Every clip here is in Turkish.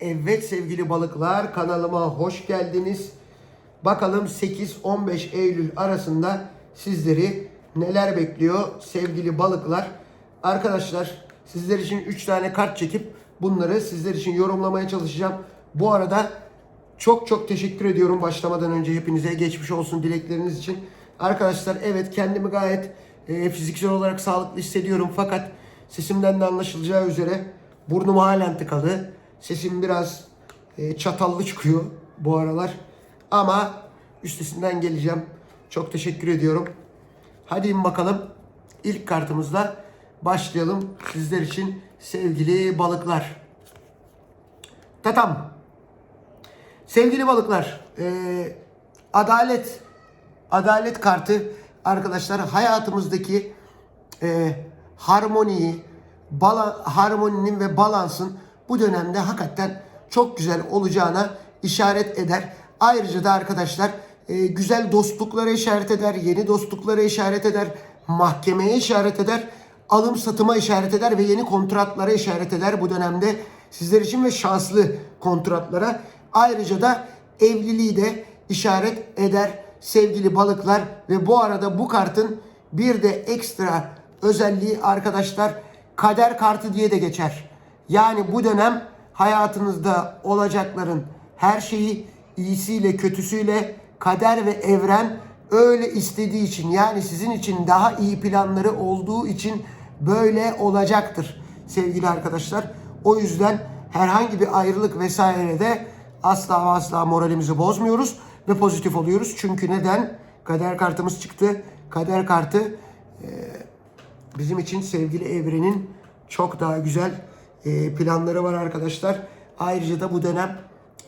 Evet sevgili balıklar kanalıma hoş geldiniz. Bakalım 8-15 Eylül arasında sizleri neler bekliyor sevgili balıklar. Arkadaşlar sizler için 3 tane kart çekip bunları sizler için yorumlamaya çalışacağım. Bu arada çok çok teşekkür ediyorum başlamadan önce hepinize geçmiş olsun dilekleriniz için. Arkadaşlar evet kendimi gayet e, fiziksel olarak sağlıklı hissediyorum fakat sesimden de anlaşılacağı üzere burnum halen tıkalı. Sesim biraz e, çatallı çıkıyor bu aralar. Ama üstesinden geleceğim. Çok teşekkür ediyorum. Hadi bakalım. İlk kartımızla başlayalım. Sizler için sevgili balıklar. Tatam. Sevgili balıklar, eee, adalet adalet kartı arkadaşlar hayatımızdaki eee, harmoniyi, bala, harmoninin ve balansın bu dönemde hakikaten çok güzel olacağına işaret eder. Ayrıca da arkadaşlar eee, güzel dostluklara işaret eder, yeni dostluklara işaret eder, mahkemeye işaret eder, alım satıma işaret eder ve yeni kontratlara işaret eder bu dönemde sizler için ve şanslı kontratlara. Ayrıca da evliliği de işaret eder sevgili balıklar ve bu arada bu kartın bir de ekstra özelliği arkadaşlar kader kartı diye de geçer. Yani bu dönem hayatınızda olacakların her şeyi iyisiyle kötüsüyle kader ve evren öyle istediği için yani sizin için daha iyi planları olduğu için böyle olacaktır sevgili arkadaşlar. O yüzden herhangi bir ayrılık vesairede asla ve asla moralimizi bozmuyoruz ve pozitif oluyoruz. Çünkü neden? Kader kartımız çıktı. Kader kartı bizim için sevgili evrenin çok daha güzel planları var arkadaşlar. Ayrıca da bu dönem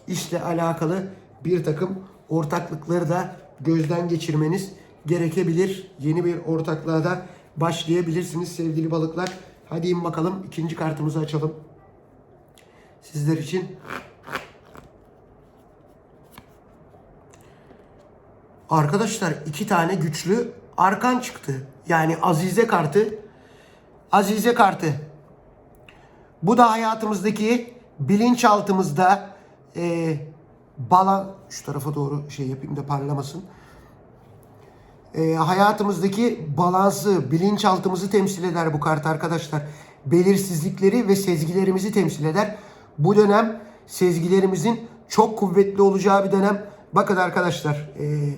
işle alakalı bir takım ortaklıkları da gözden geçirmeniz gerekebilir. Yeni bir ortaklığa da başlayabilirsiniz sevgili balıklar. Hadi in bakalım ikinci kartımızı açalım. Sizler için Arkadaşlar iki tane güçlü arkan çıktı. Yani Azize kartı. Azize kartı. Bu da hayatımızdaki bilinçaltımızda e, balan şu tarafa doğru şey yapayım da parlamasın. E, hayatımızdaki balansı, bilinçaltımızı temsil eder bu kart arkadaşlar. Belirsizlikleri ve sezgilerimizi temsil eder. Bu dönem sezgilerimizin çok kuvvetli olacağı bir dönem. Bakın arkadaşlar, e,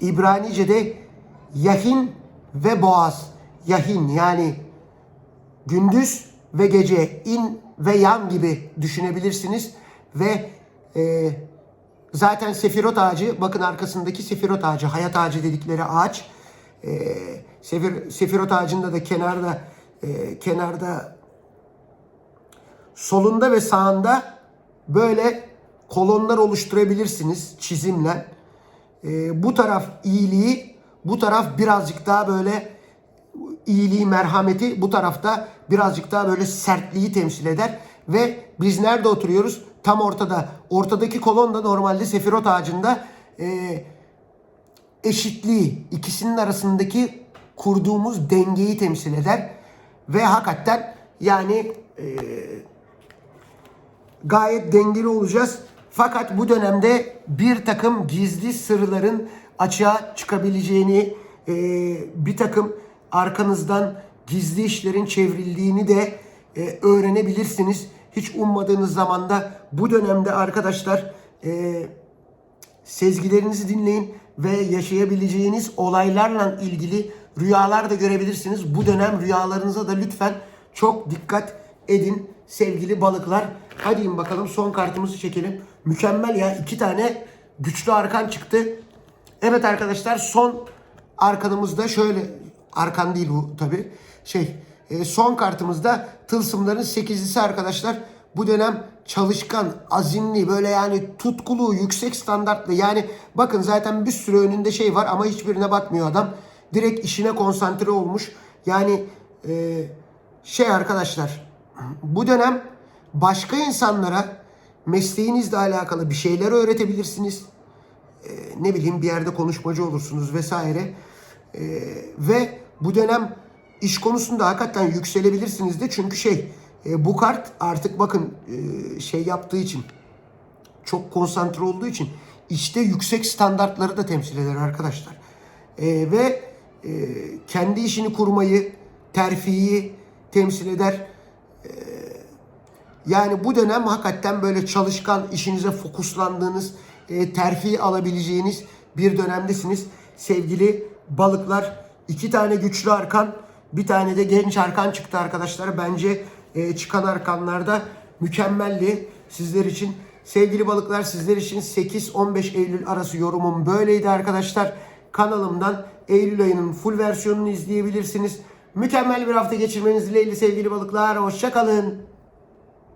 İbranice'de yahin ve boğaz. Yahin yani gündüz ve gece, in ve yan gibi düşünebilirsiniz. Ve e, zaten sefirot ağacı, bakın arkasındaki sefirot ağacı, hayat ağacı dedikleri ağaç. E, sefir, sefirot ağacında da kenarda e, kenarda solunda ve sağında böyle kolonlar oluşturabilirsiniz çizimle. Ee, bu taraf iyiliği, bu taraf birazcık daha böyle iyiliği, merhameti, bu tarafta birazcık daha böyle sertliği temsil eder. Ve biz nerede oturuyoruz? Tam ortada. Ortadaki kolon da normalde sefirot ağacında e, eşitliği, ikisinin arasındaki kurduğumuz dengeyi temsil eder. Ve hakikaten yani e, gayet dengeli olacağız. Fakat bu dönemde bir takım gizli sırların açığa çıkabileceğini, e, bir takım arkanızdan gizli işlerin çevrildiğini de e, öğrenebilirsiniz. Hiç ummadığınız zamanda bu dönemde arkadaşlar e, sezgilerinizi dinleyin ve yaşayabileceğiniz olaylarla ilgili rüyalar da görebilirsiniz. Bu dönem rüyalarınıza da lütfen çok dikkat edin sevgili balıklar. Hadi bakalım son kartımızı çekelim. Mükemmel ya iki tane güçlü arkan çıktı. Evet arkadaşlar son arkanımızda şöyle arkan değil bu tabi şey e, son kartımızda tılsımların sekizlisi arkadaşlar. Bu dönem çalışkan, azimli, böyle yani tutkulu, yüksek standartlı. Yani bakın zaten bir sürü önünde şey var ama hiçbirine bakmıyor adam. Direkt işine konsantre olmuş. Yani e, şey arkadaşlar bu dönem başka insanlara mesleğinizle alakalı bir şeyler öğretebilirsiniz. Ee, ne bileyim bir yerde konuşmacı olursunuz vesaire. Ee, ve bu dönem iş konusunda hakikaten yükselebilirsiniz de çünkü şey E, bu kart artık bakın e, şey yaptığı için çok konsantre olduğu için içte yüksek standartları da temsil eder arkadaşlar. E, ve e, kendi işini kurmayı, terfiyi temsil eder. E, yani bu dönem hakikaten böyle çalışkan, işinize fokuslandığınız, e, terfi alabileceğiniz bir dönemdesiniz. Sevgili balıklar, iki tane güçlü arkan, bir tane de genç arkan çıktı arkadaşlar. Bence e, çıkan arkanlarda mükemmeldi sizler için. Sevgili balıklar sizler için 8-15 Eylül arası yorumum böyleydi arkadaşlar. Kanalımdan Eylül ayının full versiyonunu izleyebilirsiniz. Mükemmel bir hafta geçirmeniz dileğiyle sevgili balıklar. Hoşçakalın.